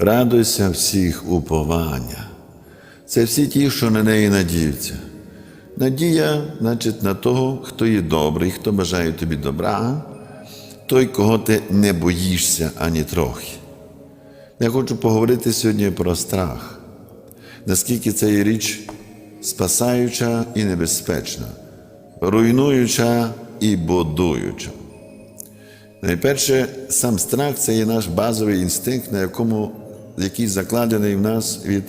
Радуйся всіх уповання. Це всі ті, що на неї надіються. Надія, значить, на того, хто є добрий, хто бажає тобі добра, той, кого ти не боїшся ані трохи. Я хочу поговорити сьогодні про страх, наскільки це є річ спасаюча і небезпечна, руйнуюча і будуюча. Найперше, сам страх це є наш базовий інстинкт, на якому, який закладений в нас від,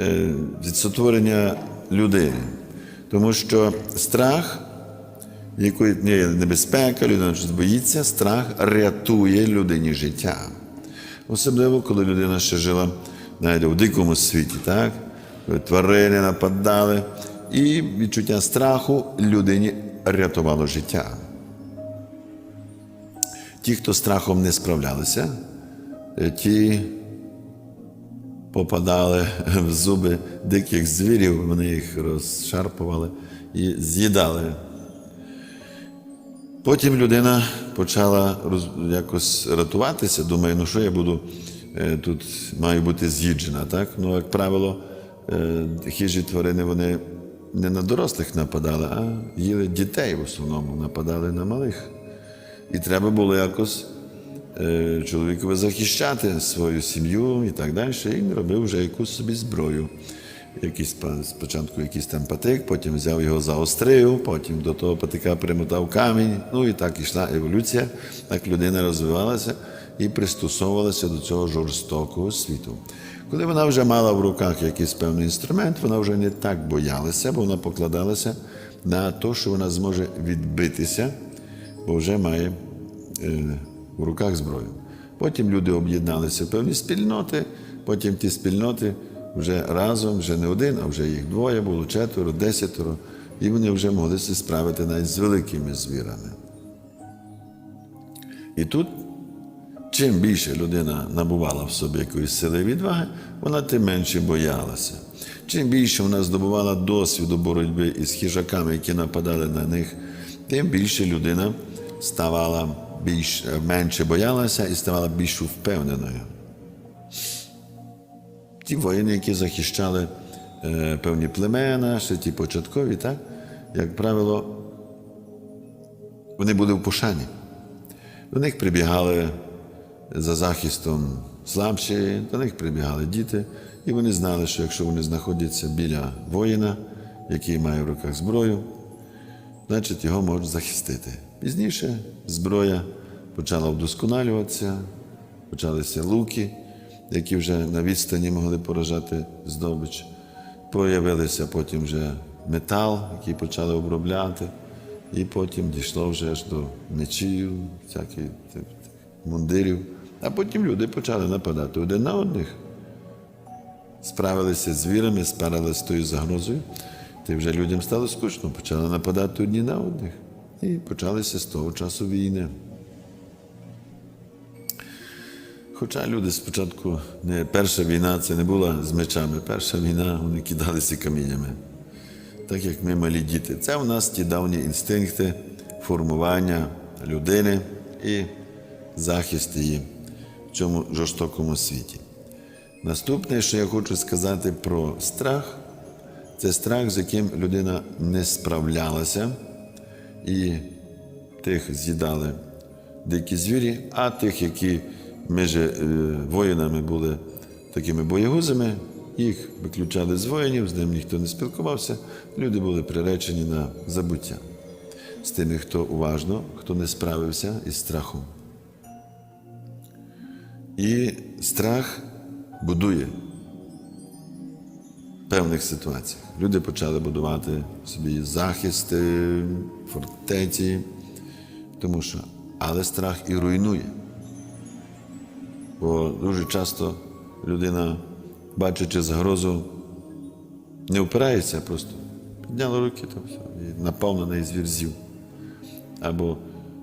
е, від сотворення людини. Тому що страх, якої є небезпека, людина щось боїться, страх рятує людині життя. Особливо, коли людина ще жила навіть у дикому світі, так? Тварини нападали, і відчуття страху людині рятувало життя. Ті, хто страхом не справлялися, е, ті попадали в зуби диких звірів, вони їх розшарпували і з'їдали. Потім людина почала роз- якось рятуватися, думає, ну що я буду е, тут маю бути з'їджена. Так? Ну, як правило, е, хижі тварини вони не на дорослих нападали, а їли дітей в основному, нападали на малих. І треба було якось чоловікові захищати свою сім'ю і так далі. І робив вже якусь собі зброю. Якийсь, спочатку якийсь там патик, потім взяв його заострив, потім до того патика примотав камінь. Ну і так ішла еволюція, так людина розвивалася і пристосовувалася до цього жорстокого світу. Коли вона вже мала в руках якийсь певний інструмент, вона вже не так боялася, бо вона покладалася на те, що вона зможе відбитися бо вже має е, в руках зброю. Потім люди об'єдналися в певні спільноти, потім ті спільноти вже разом, вже не один, а вже їх двоє, було четверо, десятеро, і вони вже могли справити навіть з великими звірами. І тут, чим більше людина набувала в собі якоїсь сили і відваги, вона тим менше боялася. Чим більше вона здобувала досвіду боротьби із хижаками, які нападали на них, тим більше людина ставала більш, менше боялася і ставала більш впевненою. Ті воїни, які захищали е, певні племена, ще ті початкові, так, як правило, вони були в пошані. До них прибігали за захистом слабші, до них прибігали діти, і вони знали, що якщо вони знаходяться біля воїна, який має в руках зброю, значить його можуть захистити. Пізніше зброя почала вдосконалюватися, почалися луки, які вже на відстані могли поражати здобич. Появилися потім вже метал, який почали обробляти, і потім дійшло вже аж до мечів, всяких мундирів. А потім люди почали нападати один на одних. Справилися з звірами, справилися з тою загрозою, то вже людям стало скучно, почали нападати одні на одних. І почалися з того часу війни. Хоча люди спочатку, не, перша війна це не була з мечами, перша війна вони кидалися каміннями, так як ми малі діти. Це у нас ті давні інстинкти формування людини і захист її в цьому жорстокому світі. Наступне, що я хочу сказати про страх, це страх, з яким людина не справлялася, і тих з'їдали дикі звірі, а тих, які між е, воїнами були такими боєгузами, їх виключали з воїнів, з ним ніхто не спілкувався, люди були приречені на забуття з тими, хто уважно, хто не справився із страхом. І страх будує певних ситуаціях. Люди почали будувати собі захисти, фортеці, тому що, але страх і руйнує. Бо дуже часто людина, бачачи загрозу, не впирається просто. Підняла руки, то все, і напав на неї звір з'їв. Або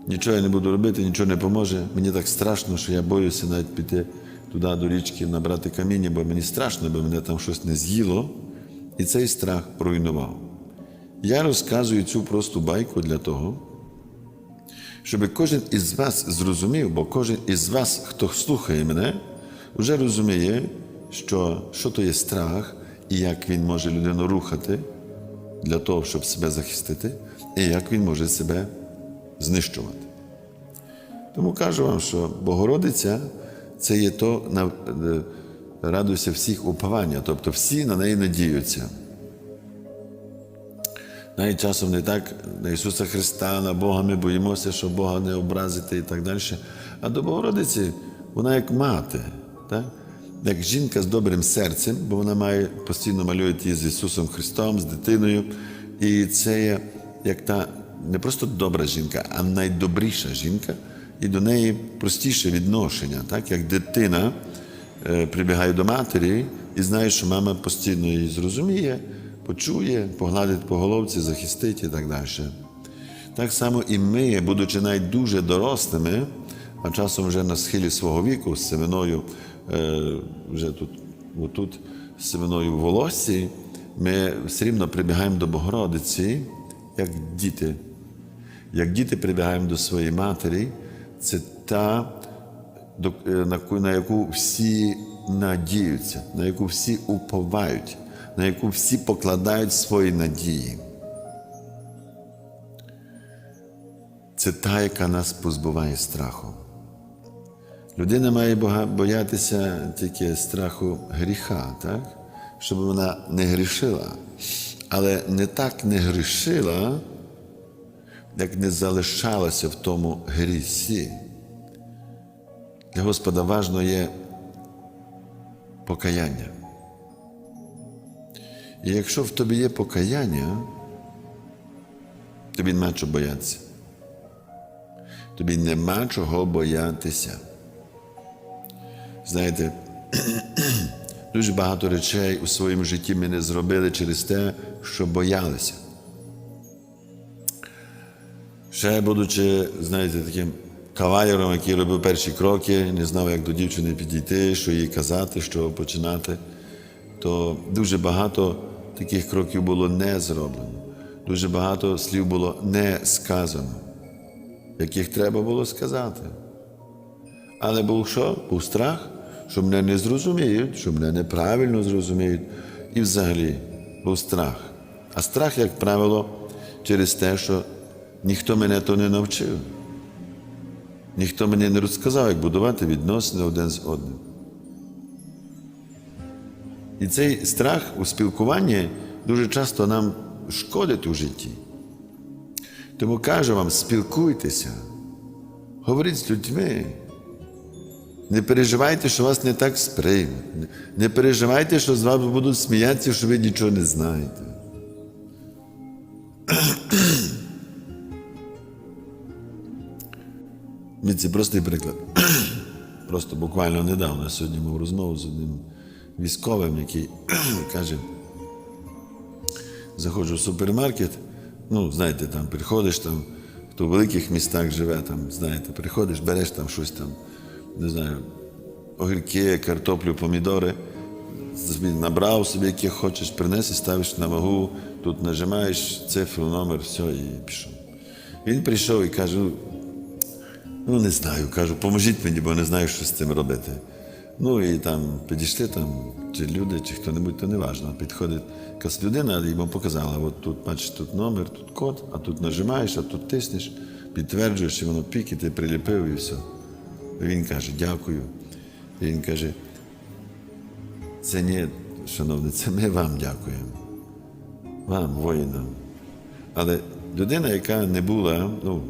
нічого я не буду робити, нічого не поможе. Мені так страшно, що я боюся навіть піти туди до річки, набрати каміння, бо мені страшно, бо мене там щось не з'їло. І цей страх руйнував. Я розказую цю просту байку для того, щоб кожен із вас зрозумів, бо кожен із вас, хто слухає мене, вже розуміє, що, що то є страх і як він може людину рухати для того, щоб себе захистити, і як він може себе знищувати. Тому кажу вам, що Богородиця це є то на е, радуйся всіх уповання, тобто всі на неї надіються. Навіть часом не так на Ісуса Христа, на Бога ми боїмося, що Бога не образити і так далі. А до Богородиці вона як мати, так? як жінка з добрим серцем, бо вона має постійно малює її з Ісусом Христом, з дитиною. І це є як та не просто добра жінка, а найдобріша жінка, і до неї простіше відношення, так? як дитина е, прибігає до матері і знає, що мама постійно її зрозуміє, почує, погладить по головці, захистить і так далі. Так само і ми, будучи навіть дуже дорослими, а часом вже на схилі свого віку з семеною, е, вже тут, отут, з семеною в волоссі, ми все рівно прибігаємо до Богородиці, як діти. Як діти прибігаємо до своєї матері, це та, е, на яку всі надіються, на яку всі уповають, на яку всі покладають свої надії. Це та, яка нас позбуває страху. Людина має боятися тільки страху гріха, так? щоб вона не грішила. Але не так не грішила, як не залишалася в тому грісі. Для Господа важно є покаяння. І якщо в тобі є покаяння, тобі нема чого боятися. Тобі нема чого боятися. Знаєте, дуже багато речей у своєму житті ми не зробили через те, що боялися. Ще будучи, знаєте, таким кавалером, який робив перші кроки, не знав, як до дівчини підійти, що їй казати, що починати, то дуже багато таких кроків було не зроблено. Дуже багато слів було не сказано, яких треба було сказати. Але був що? Був страх, що мене не зрозуміють, що мене неправильно зрозуміють. І взагалі був страх. А страх, як правило, через те, що ніхто мене то не навчив. Ніхто мені не розказав, як будувати відносини один з одним. І цей страх у спілкуванні дуже часто нам шкодить у житті. Тому кажу вам, спілкуйтеся, говоріть з людьми. Не переживайте, що вас не так сприймуть. Не- переживайте, що з вами будуть сміятися, що ви нічого не знаєте. Це простий приклад. Просто буквально недавно сьогодні мав розмову з одним військовим, який каже, заходжу в супермаркет, ну, знаєте, там приходиш, там, хто в великих містах живе, там, знаєте, приходиш, береш там щось там, не знаю, огірки, картоплю, помідори, набрав собі, яких хочеш, принес і ставиш на вагу, тут нажимаєш цифру, номер, все, і пішов. Він прийшов і каже, «Ну, не знаю, кажу, поможіть мені, бо не знаю, що з цим робити. Ну і там підійшли там, чи люди, чи хто-небудь, то не важливо. Підходить якась людина, йому показала, от тут, бачиш, тут номер, тут код, а тут нажимаєш, а тут тиснеш, підтверджуєш, і воно пік, і ти приліпив, і все. Він каже, дякую. І він каже, це ні, шановний, це ми вам дякуємо. Вам, воїнам. Але людина, яка не була, ну,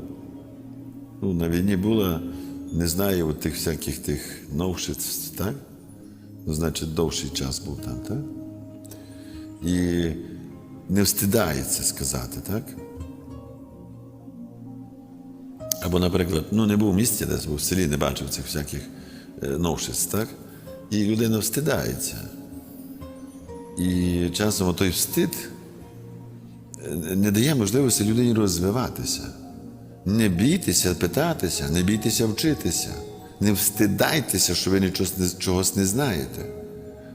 ну, на війні була, не знає от тих всяких тих новшеств, так? Ну, значить, довший час був там, так? І не встидається сказати, так? Або, наприклад, ну не був в місті, десь був в селі, не бачив цих всяких е, новшеств, так? І людина встидається. І часом той встид е, не дає можливості людині розвиватися. Не бійтеся питатися, не бійтеся вчитися, не встидайтеся, що ви чогось не знаєте.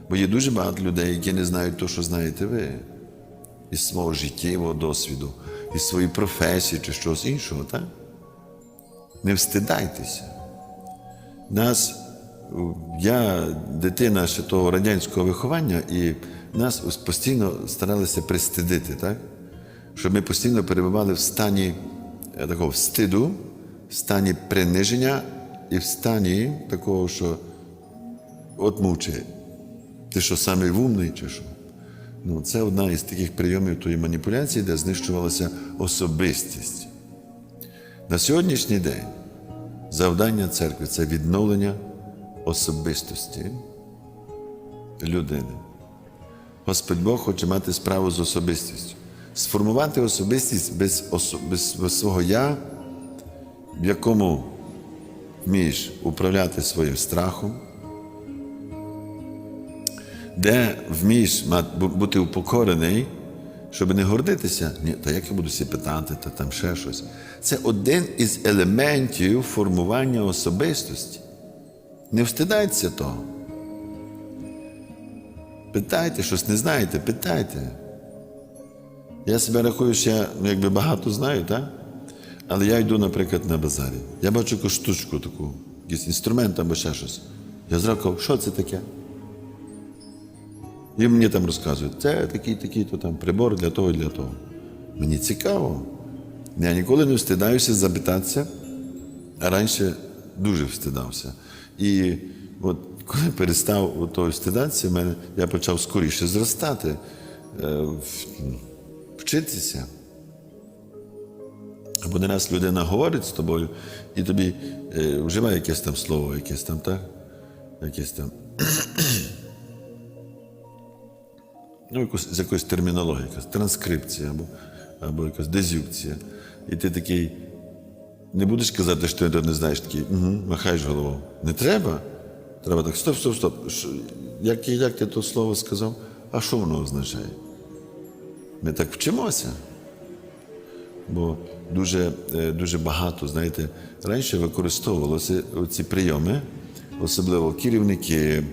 Бо є дуже багато людей, які не знають того, що знаєте ви, із свого життєвого досвіду, із своєї професії чи щось іншого, так? Не встидайтеся. Нас я дитина ще того радянського виховання, і нас постійно старалися пристидити, так? щоб ми постійно перебували в стані такого стиду, в стані приниження і в стані такого, що от мовчи. Ти що самий вумний чи що? Ну, це одна із таких прийомів тої маніпуляції, де знищувалася особистість. На сьогоднішній день завдання церкви це відновлення особистості людини. Господь Бог хоче мати справу з особистістю. Сформувати особистість без, осо- без, без свого я, в якому вмієш управляти своїм страхом, де вмієш бути упокорений, щоб не гордитися, ні, та як я буду всі питати, та там ще щось. Це один із елементів формування особистості. Не встидайтеся того. Питайте, щось не знаєте, питайте. Я себе рахую, що я ну, якби багато знаю, так? Але я йду, наприклад, на базарі. Я бачу якусь штучку таку, якийсь інструмент або ще щось. Я зразу що це таке? І мені там розказують, це такий, такий, то там прибор для того і для того. Мені цікаво. Я ніколи не встидаюся запитатися, а раніше дуже встидався. І от коли перестав у того встидатися, я почав скоріше зростати, е, вчитися. Або не раз людина говорить з тобою, і тобі е, вживає якесь там слово, якесь там, так? Якесь там. ну, якусь, з якоїсь якась транскрипція або, або якась дезюкція. І ти такий не будеш казати, що ти не знаєш такий, угу, махаєш головою. Не треба. Треба так, стоп, стоп, стоп. Як, як ти то слово сказав? А що воно означає? Ми так вчимося. Бо дуже, е, дуже багато, знаєте, раніше використовувалися ці прийоми, особливо керівники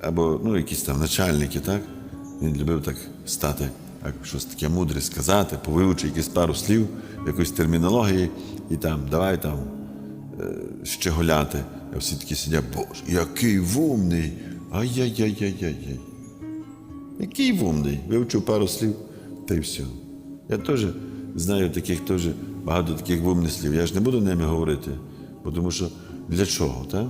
або ну, якісь там начальники, так? Він любив так стати, як щось таке мудре сказати, повивчи якісь пару слів, якоїсь термінології, і там давай там е, щеголяти. А всі такі сидять, Боже, який вумний! Ай-яй-яй-яй-яй-яй. Який вумний? Вивчив пару слів, та й все. Я теж знаю таких теж багато таких вумних. Я ж не буду ними говорити, бо тому що для чого, так?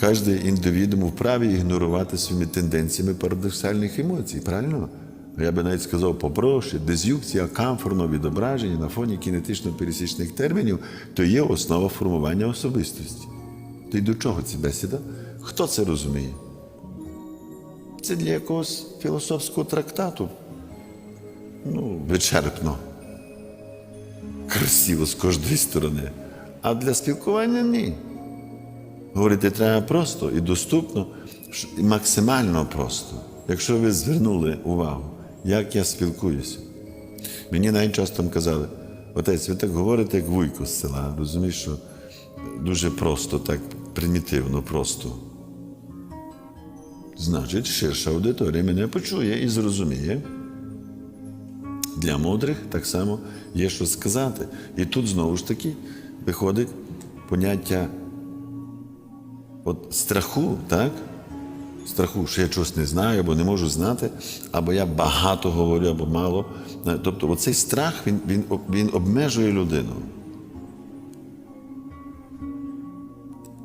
Кожен індивідум вправі ігнорувати своїми тенденціями парадоксальних емоцій, правильно? Я би навіть сказав попроще, дезюкція камфорного відображення на фоні кінетично-пересічних термінів то є основа формування особистості. То й до чого ця бесіда? Хто це розуміє? Це для якогось філософського трактату. Ну, вичерпно. Красиво з кожної сторони. А для спілкування ні. Говорити треба просто і доступно, і максимально просто. Якщо ви звернули увагу, як я спілкуюся. Мені навіть часто казали, отець, ви так говорите, як вуйко з села. Розумієш, що дуже просто, так примітивно, просто. Значить, ширша аудиторія мене почує і зрозуміє. Для мудрих так само є що сказати. І тут знову ж таки виходить поняття от страху, так? Страху, що я чогось не знаю, або не можу знати, або я багато говорю, або мало. Тобто оцей страх він, він, він обмежує людину.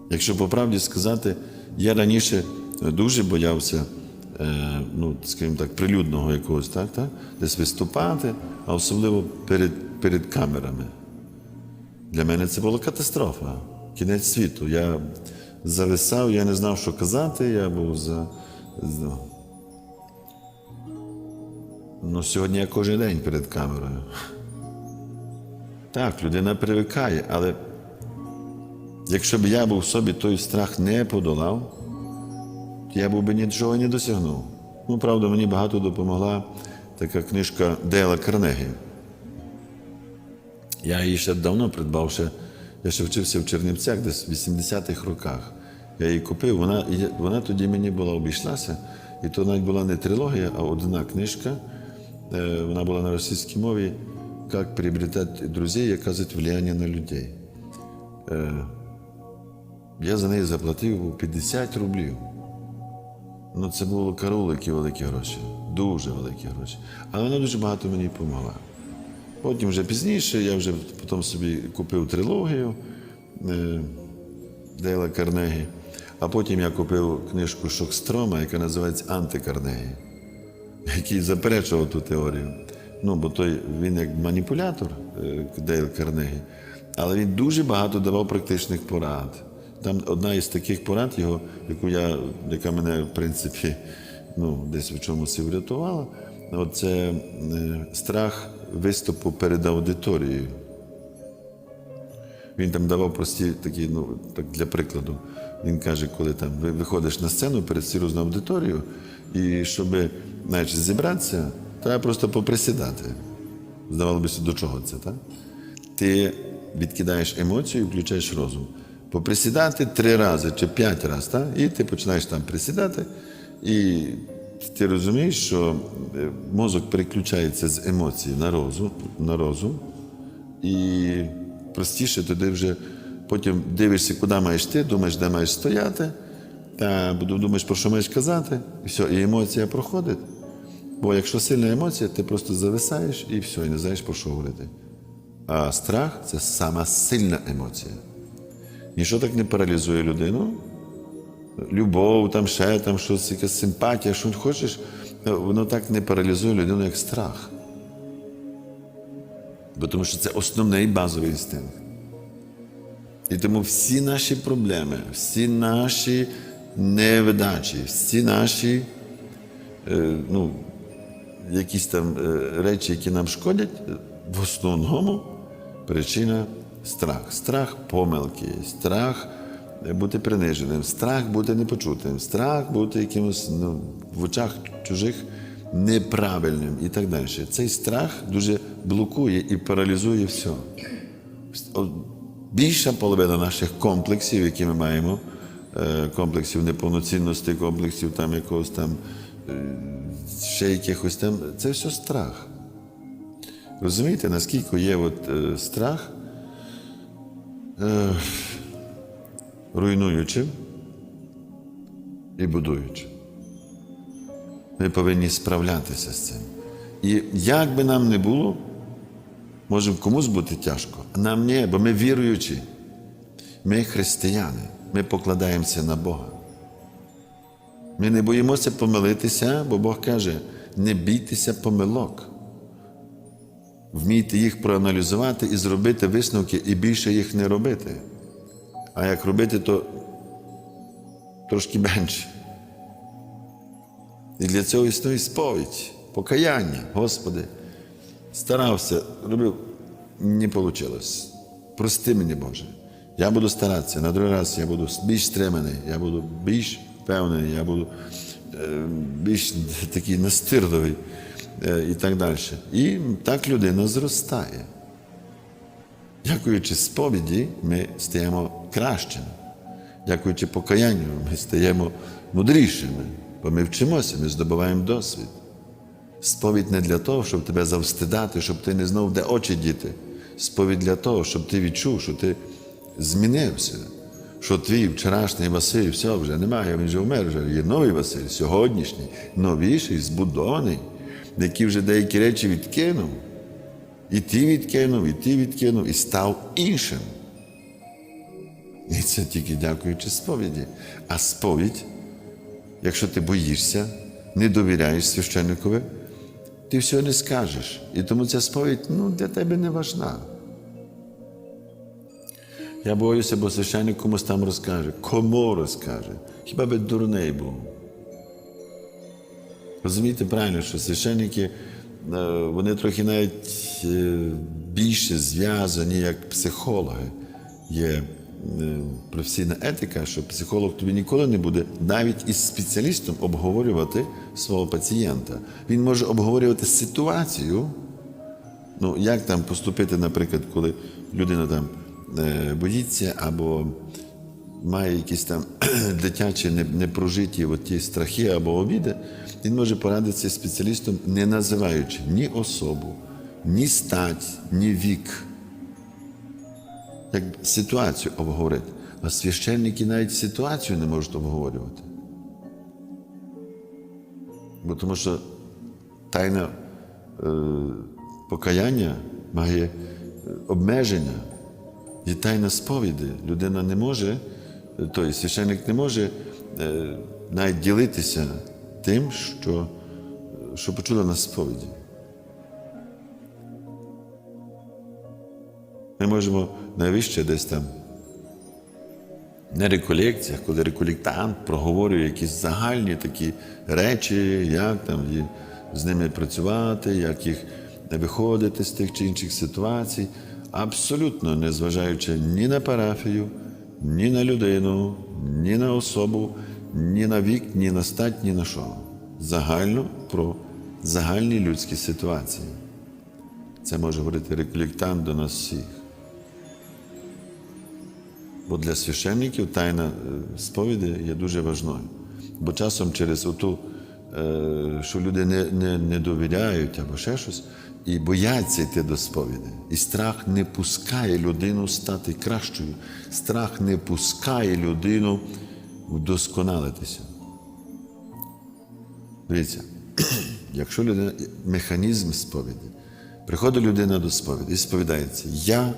Якщо по правді сказати, я раніше дуже боявся, е, ну, скажімо так, прилюдного якогось, так, так? десь виступати, а особливо перед, перед камерами. Для мене це була катастрофа, кінець світу. Я зависав, я не знав, що казати, я був за. Ну, сьогодні я кожен день перед камерою. Так, людина привикає, але якщо б я був собі той страх не подолав, я був би нічого не досягнув. Ну, правда, мені багато допомогла така книжка Дейла Карнегі. Я її ще давно придбав, ще, я ще вчився в Чернівцях десь в 80-х роках. Я її купив, вона, вона тоді мені була обійшлася, і то навіть була не трилогія, а одна книжка. Е, Вона була на російській мові «Как приобретать друзей и оказывать влияние на людей». Е, Я за неї заплатив 50 рублів. Ну, це було карулики великі гроші, дуже великі гроші. Але вона дуже багато мені допомогла. Потім вже пізніше я вже потім собі купив трилогію е, Дейла Карнегі, а потім я купив книжку Шокстрома, яка називається Антикарнегі, який заперечував ту теорію. Ну, бо той він як маніпулятор е, Дейл Карнегі, але він дуже багато давав практичних порад. Там одна із таких порад його, яку я, яка мене, в принципі, ну, десь в чомусь врятувала, це е, страх виступу перед аудиторією. Він там давав прості такі, ну так для прикладу. Він каже, коли там виходиш на сцену перед серйозною аудиторією, і щоб значить, зібратися, треба просто поприсідати. Здавалося, до чого це, так? Ти відкидаєш емоцію і включаєш розум. Поприсідати три рази чи п'ять разів, і ти починаєш там присідати, і ти розумієш, що е, мозок переключається з емоцій на розум, на розум і простіше тоді вже потім дивишся, куди маєш ти, думаєш, де маєш стояти, та думаєш, про що маєш казати, і все, і емоція проходить. Бо якщо сильна емоція, ти просто зависаєш і все, і не знаєш про що говорити. А страх це сама сильна емоція. Ніщо так не паралізує людину. Любов, там ще там щось, якась симпатія, що хочеш, воно так не паралізує людину, як страх. Бо тому що це основний базовий інстинкт. І тому всі наші проблеми, всі наші невдачі, всі наші е, ну, якісь там е, речі, які нам шкодять, в основному причина страх. Страх помилки, страх бути приниженим, страх бути непочутим, страх бути якимось ну, в очах чужих неправильним і так далі. Цей страх дуже блокує і паралізує все. Більша половина наших комплексів, які ми маємо, е, комплексів неповноцінності, комплексів там якогось там, е, ще якихось там, це все страх. Розумієте, наскільки є от, е, страх е, руйнуючим і будуючим. Ми повинні справлятися з цим. І як би нам не було, може комусь бути тяжко, а нам ні, бо ми віруючі. Ми християни, ми покладаємося на Бога. Ми не боїмося помилитися, бо Бог каже, не бійтеся помилок. Вмійте їх проаналізувати і зробити висновки, і більше їх не робити. А як робити, то трошки менше. І для цього існує сповідь, покаяння. Господи, старався, робив, не вийшло. Прости мені, Боже. Я буду старатися. На другий раз я буду більш стриманий, я буду більш впевнений, я буду е, більш такий настирливий і так далі. І так людина зростає. Дякуючи сповіді, ми стаємо кращими. Дякуючи покаянню, ми стаємо мудрішими, бо ми вчимося, ми здобуваємо досвід. Сповідь не для того, щоб тебе завстидати, щоб ти не знав, де очі діти. Сповідь для того, щоб ти відчув, що ти змінився, що твій вчорашній Василь, все вже немає, він вже вмер, вже є новий Василь, сьогоднішній, новіший, збудований, який вже деякі речі відкинув. І ти відкинув, і ти відкинув, і став іншим. І це тільки дякуючи сповіді. А сповідь, якщо ти боїшся, не довіряєш священникові, ти всього не скажеш. І тому ця сповідь ну, для тебе не важна. Я боюся, бо священник комусь там розкаже. Кому розкаже? Хіба би дурний був? Розумієте правильно, що священники, е, вони трохи навіть е, більше зв'язані як психологи. Є е, професійна етика, що психолог тобі ніколи не буде навіть із спеціалістом обговорювати свого пацієнта. Він може обговорювати ситуацію, ну як там поступити, наприклад, коли людина там боїться або має якісь там дитячі непрожиті от ті страхи або обіди, він може порадитися спеціалістом, не називаючи ні особу, ні стать, ні вік як ситуацію обговорити. А священники навіть ситуацію не можуть обговорювати. Бо тому що тайна е, покаяння має е, обмеження. Є тайна сповіді. Людина не може, той священник не може е, навіть ділитися тим, що, що почула на сповіді. Ми можемо найвище десь там на реколекціях, коли реколектант проговорює якісь загальні такі речі, як там з ними працювати, як їх виходити з тих чи інших ситуацій, абсолютно не зважаючи ні на парафію, ні на людину, ні на особу, ні на вік, ні на стать, ні на що. Загально про загальні людські ситуації. Це може говорити рекліктант до нас всіх. Бо для священників тайна е, сповіді є дуже важною. Бо часом через оту, що люди не, не, не довіряють або ще щось, і бояться йти до сповіді. І страх не пускає людину стати кращою. Страх не пускає людину вдосконалитися. Дивіться, якщо людина, механізм сповіді, приходить людина до сповіді і сповідається, я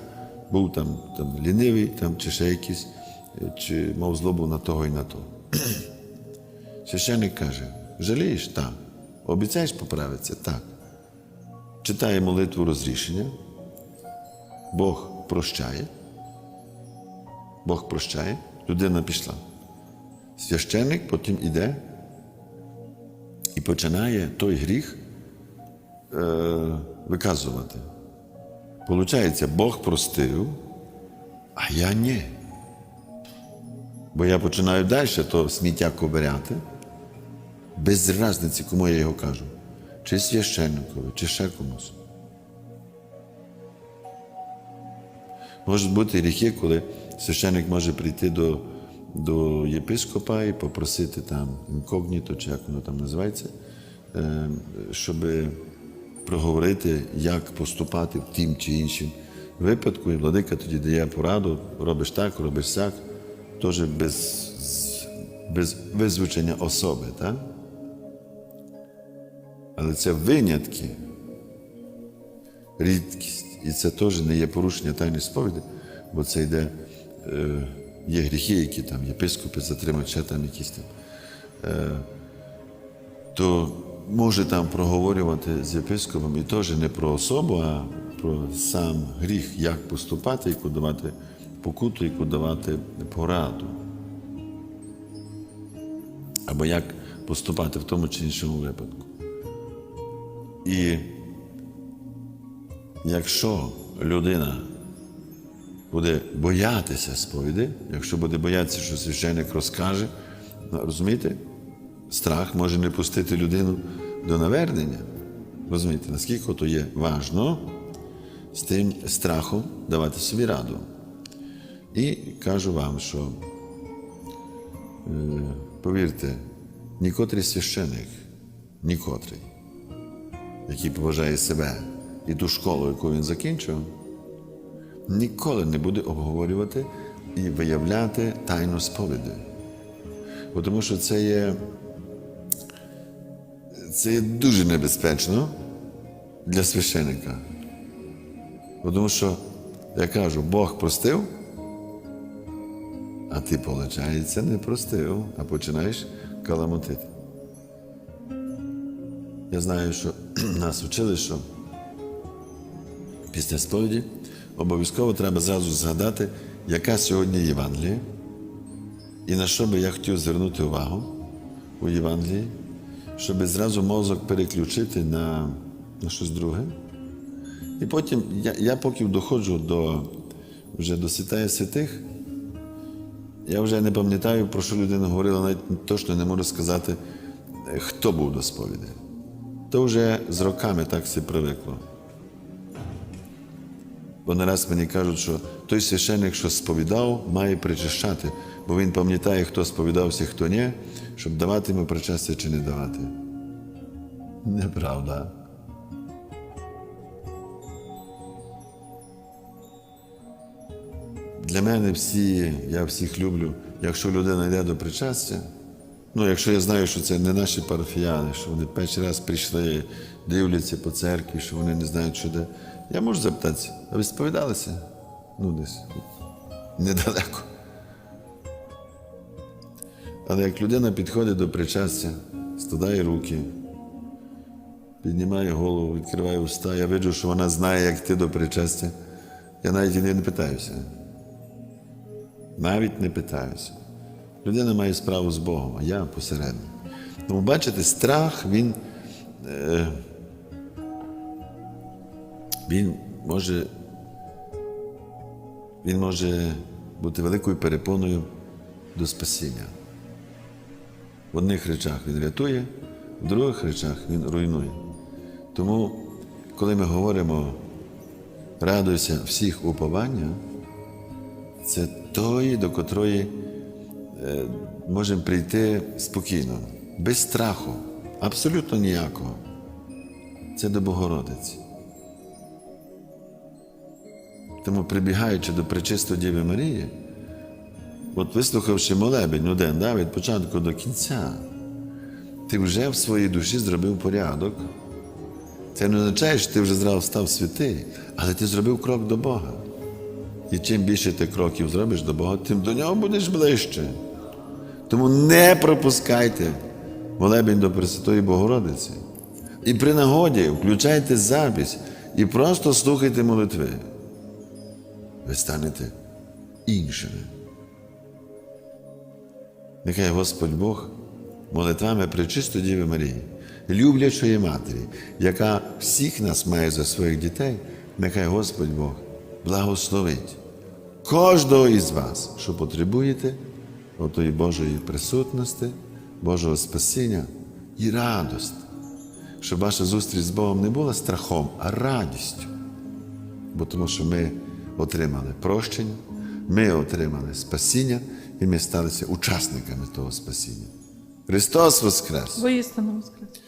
був там, там лінивий, там, чи ще якийсь, е, чи мав злобу на того і на того. Священник каже: жалієш? Так. Обіцяєш поправитися? Так. Читає молитву розрішення. Бог прощає. Бог прощає, людина пішла. Священник потім іде і починає той гріх е, виказувати. Получається, Бог простив, а я ні. Бо я починаю далі то сміття кобиряти, без різниці, кому я його кажу, чи священникові, чи ще комусь. Можуть бути гріхи, коли священник може прийти до, до єпископа і попросити там інкогніто, чи як воно там називається, е, щоб проговорити, як поступати в тім чи іншим випадку, і владика тоді дає пораду, робиш так, робиш сяк, теж без, без визвучення особи. Так? Але це винятки, рідкість. І це теж не є порушення тайної сповіді, бо це йде, е, є гріхи, які там єпископи затримують, ще там якісь там. Е, то може там проговорювати з єпископом і теж не про особу, а про сам гріх, як поступати, яку давати покуту, яку давати пораду. Або як поступати в тому чи іншому випадку. І якщо людина буде боятися сповіді, якщо буде боятися, що священник розкаже, розумієте, страх може не пустити людину до навернення. Розумієте, наскільки то є важно з тим страхом давати собі раду. І кажу вам, що е, повірте, нікотрий священик, нікотрий, який поважає себе і ту школу, яку він закінчив, ніколи не буде обговорювати і виявляти тайну сповіді. Бо Тому що це є, це є дуже небезпечно для священика. Бо Тому що, я кажу, Бог простив, а ти, виходить, не простив, а починаєш каламутити. Я знаю, що нас вчили, що після сповіді обов'язково треба зразу згадати, яка сьогодні Євангелія, і на що би я хотів звернути увагу у Євангелії, щоб зразу мозок переключити на, на щось друге. І потім я, я поки доходжу до вже до святая святих, я вже не пам'ятаю, про що людина говорила, навіть точно не можу сказати, е, хто був до сповіді. То вже з роками так все привикло. Бо не раз мені кажуть, що той священник, що сповідав, має причащати, бо він пам'ятає, хто сповідався, хто ні, щоб давати йому причастя чи не давати. Неправда. для мене всі, я всіх люблю, якщо людина йде до причастя, ну, якщо я знаю, що це не наші парафіяни, що вони перший раз прийшли, дивляться по церкві, що вони не знають, що де. Я можу запитатися, а ви сповідалися? Ну, десь недалеко. Але як людина підходить до причастя, складає руки, піднімає голову, відкриває уста, я бачу, що вона знає, як йти до причастя, я навіть і не питаюся. Навіть не питаюся. Людина має справу з Богом, а я посередині. Тому бачите, страх, він, е, він може він може бути великою перепоною до спасіння. В одних речах він рятує, в других речах він руйнує. Тому, коли ми говоримо радуйся всіх уповання, це тої, до котрої можемо прийти спокійно, без страху, абсолютно ніякого. Це до Богородиці. Тому, прибігаючи до Пречистої Діви Марії, от вислухавши молебень один да, від початку до кінця, ти вже в своїй душі зробив порядок. Це не означає, що ти вже зразу став святий, але ти зробив крок до Бога. І чим більше ти кроків зробиш до Бога, тим до нього будеш ближче. Тому не пропускайте молебень до Пресвятої Богородиці. І при нагоді включайте запись і просто слухайте молитви. Ви станете іншими. Нехай Господь Бог молитвами Пречистої Діви Марії, люблячої Матері, яка всіх нас має за своїх дітей, нехай Господь Бог благословить кожного із вас, що потребуєте отої Божої присутності, Божого спасіння і радості, щоб ваша зустріч з Богом не була страхом, а радістю. Бо тому що ми отримали прощення, ми отримали спасіння, і ми сталися учасниками того спасіння. Христос Воскрес! Воістину воскрес.